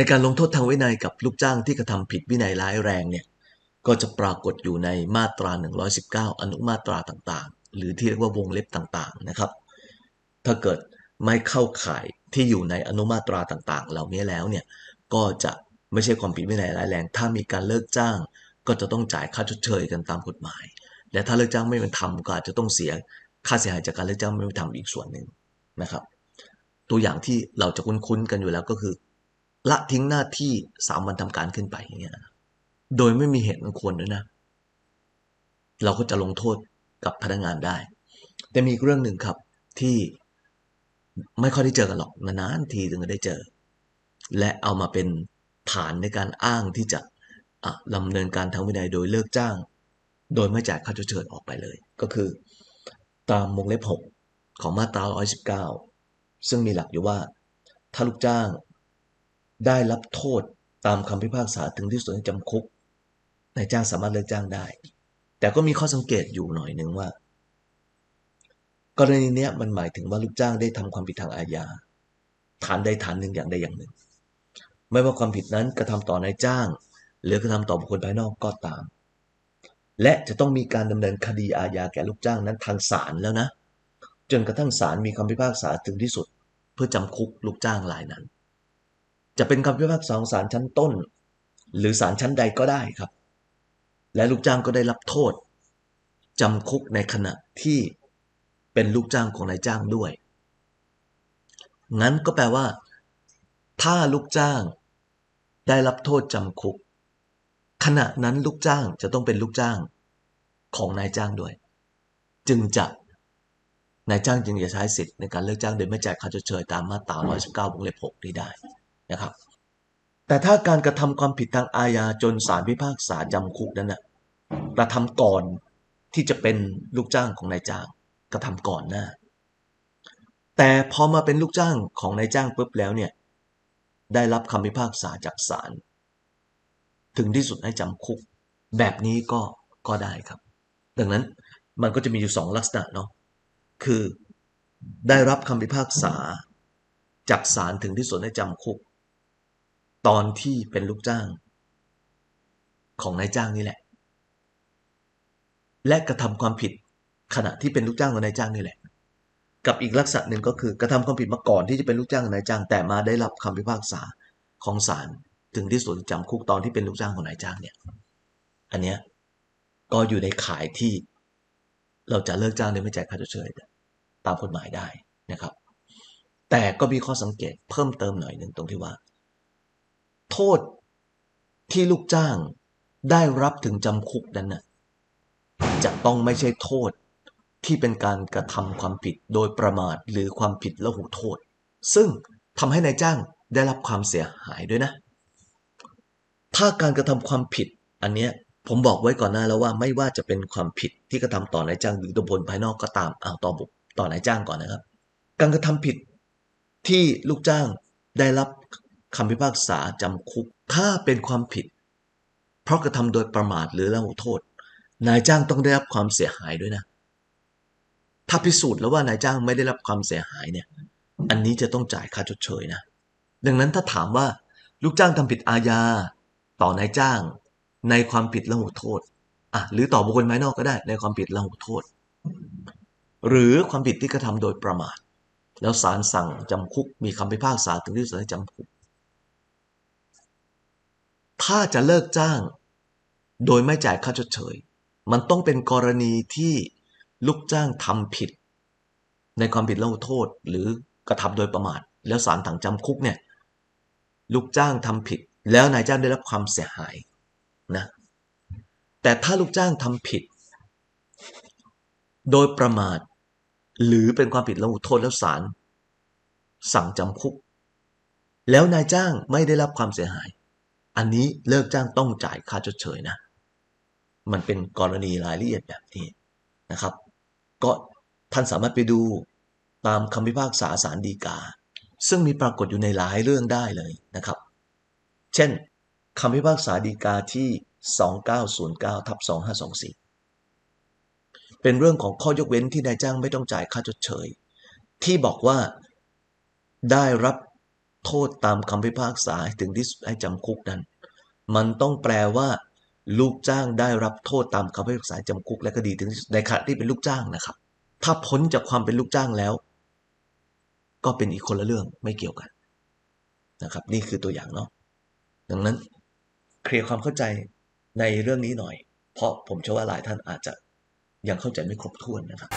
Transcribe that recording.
ในการลงโทษทางวินัยกับลูกจ้างที่กระทำผิดวินัยร้ายแรงเนี่ยก็จะปรากฏอยู่ในมาตรา 119 อนุมาตราต่างๆ หรือที่เรียกว่าวงเล็บต่างๆนะครับ ถ้าเกิดไม่เข้าข่ายที่อยู่ในอนุมาตราต่างๆ เหล่านี้แล้วเนี่ยก็จะไม่ใช่ความผิดวินัยร้ายแรง ถ้ามีการเลิกจ้าง ก็จะต้องจ่ายค่าชดเชยกันตามกฎหมาย และถ้าเลิกจ้างไม่เป็นธรรมก็อาจจะต้องเสียค่าเสียหายจากการเลิกจ้างไม่เป็นธรรมอีกส่วนหนึ่งนะครับ ตัวอย่างที่เราจะคุ้นๆกันอยู่แล้วก็คือ ละทิ้งหน้าที่สามวันทำการขึ้นไปอย่างเงี้ยโดยไม่มีเหตุอันควรด้วยนะ เราก็จะลงโทษกับพนักงานได้ แต่มีเรื่องหนึ่งครับที่ไม่ค่อยได้เจอกันหรอกนานๆทีถึงจะได้เจอ และเอามาเป็นฐานในการอ้างที่จะอะดำเนินการทางวินัยโดยเลิกจ้าง โดยไม่จ่ายค่าชดเชยออกไปเลย ก็คือ ตามวงเล็บ 6 ของมาตรา119 ซึ่งมีหลักอยู่ว่า ถ้าลูกจ้าง ได้รับโทษตามคำพิพากษาถึงที่สุดให้จำคุกนายจ้างสามารถเลิกจ้างได้ แต่ก็มีข้อสังเกตอยู่หน่อยหนึ่งว่า กรณีนี้มันหมายถึงว่าลูกจ้างได้ทำความผิดทางอาญาฐานใดฐานหนึ่งอย่างใดอย่างหนึ่ง ไม่ว่าความผิดนั้นกระทำต่อนายจ้าง หรือกระทำต่อบุคคลภายนอกก็ตาม และจะต้องมีการดำเนินคดีอาญาแก่ลูกจ้างนั้นทางศาลแล้วนะ จนกระทั่งศาลมีคำพิพากษาถึงที่สุด เพื่อจำคุกลูกจ้างรายนั้น จะเป็นคำพิพากษาของศาลชั้นต้น หรือศาลชั้นใดก็ได้ครับ และลูกจ้างก็ได้รับโทษจำคุกในขณะที่เป็นลูกจ้างของนายจ้างด้วย งั้นก็แปลว่า ถ้าลูกจ้างได้รับโทษจำคุก ขณะนั้นลูกจ้างจะต้องเป็นลูกจ้างของนายจ้างด้วย จึงจะนายจ้างจึงจะใช้สิทธิ์ในการเลิกจ้างโดยไม่จ่ายค่าชดเชยตามมาตรา 119วงเล็บ6นี้ได้ นะครับ แต่ถ้าการกระทำความผิดทางอาญาจนศาลพิพากษาจำคุกนั้นนะกระทำก่อนที่จะเป็นลูกจ้างของนายจ้าง กระทำก่อนหน้า แต่พอมาเป็นลูกจ้างของนายจ้างปุ๊บแล้วเนี่ยได้รับคำพิพากษาจากศาลถึงที่สุดให้จำคุก แบบนี้ก็ก็ได้ครับ ดังนั้นมันก็จะมีอยู่สองลักษณะเนาะคือได้รับคำพิพากษาจากศาลถึงที่สุดให้จำคุก ตอนที่เป็นลูกจ้าง ของนายจ้างนี่แหละ และกระทำความผิดขณะที่เป็นลูกจ้างของนายจ้างนี่แหละ กับอีกลักษณะหนึ่งก็คือกระทำความผิดมาก่อนที่จะเป็นลูกจ้างของนายจ้าง แต่มาได้รับคำพิพากษาของศาลถึงที่สุดจำคุกตอนที่เป็นลูกจ้างของนายจ้างเนี่ย อันเนี้ยก็อยู่ในข่ายที่เราจะเลิกจ้างโดยไม่จ่ายค่าชดเชยตามกฎหมายได้นะครับ แต่ก็มีข้อสังเกตเพิ่มเติมหน่อยหนึ่งตรงที่ว่า ษที่ลูกจ้างได้รับถึงจำคุกนั้นน่ะจะต้องไม่ใช่โทษที่เป็นการกระทำความผิดโดยประมาทหรือความผิดละหูโทษ ซึ่งทำให้นายจ้างได้รับความเสียหายด้วยนะ ถ้าการกระทำความผิด อันเนี้ยผมบอกไว้ก่อนหน้าแล้วว่าไม่ว่าจะเป็นความผิดที่กระทำต่อนายจ้างหรือตัวผลภายนอกก็ตามเอาต่อบุต่อนายจ้างก่อนนะครับ การกระทำผิดที่ลูกจ้างได้รับ คำพิพากษาจำคุก ถ้าเป็นความผิด เพราะกระทำโดยประมาทหรือละหูโทษ นายจ้างต้องได้รับความเสียหายด้วยนะ ถ้าพิสูจน์แล้วว่านายจ้างไม่ได้รับความเสียหายเนี่ย อันนี้จะต้องจ่ายค่าชดเชยนะ ดังนั้นถ้าถามว่าลูกจ้างทำผิดอาญาต่อนายจ้าง ในความผิดละหูโทษอะหรือต่อบุคคลภายนอกก็ได้ในความผิดละหูโทษ หรือความผิดที่กระทำโดยประมาทแล้วศาลสั่งจำคุกมีคำพิพากษาถึงที่สุดให้จำคุก ถ้าจะเลิกจ้าง โดยไม่จ่ายค่าชดเชย มันต้องเป็นกรณีที่ลูกจ้างทำผิด ในความผิดเละหูโทษหรือกระทำโดยประมาท แล้วศาลสั่งจำคุกเนี่ย ลูกจ้างทำผิด แล้วนายจ้างได้รับความเสียหายนะแต่ถ้าลูกจ้างทำผิด โดยประมาท หรือเป็นความผิดละหุโทษแล้วศาลสั่งจำคุก แล้วนายจ้างไม่ได้รับความเสียหาย อันนี้เลิกจ้างต้องจ่ายค่าชดเชยนะ มันเป็นกรณีรายละเอียดแบบนี้นะครับ ก็ท่านสามารถไปดูตามคำพิพากษาศาลฎีกา ซึ่งมีปรากฏอยู่ในหลายเรื่องได้เลยนะครับ เช่นคำพิพากษาฎีกาที่ 2909ทับ2524 เป็นเรื่องของข้อยกเว้นที่นายจ้างไม่ต้องจ่ายค่าชดเชย ที่บอกว่าได้รับ โทษตามคำพิพากษาให้ถึงที่สุดให้จำคุกนั้น มันต้องแปลว่า ลูกจ้างได้รับโทษตามคำพิพากษาจำคุกและคดีถึงที่สุดในขณะที่เป็นลูกจ้างนะครับ ถ้าพ้นจากความเป็นลูกจ้างแล้ว ก็เป็นอีกคนละเรื่องไม่เกี่ยวกันนะครับ นี่คือตัวอย่างเนาะดังนั้นเคลียร์ความเข้าใจในเรื่องนี้หน่อย เพราะผมเชื่อว่าหลายท่านอาจจะยังเข้าใจไม่ครบถ้วนนะครับ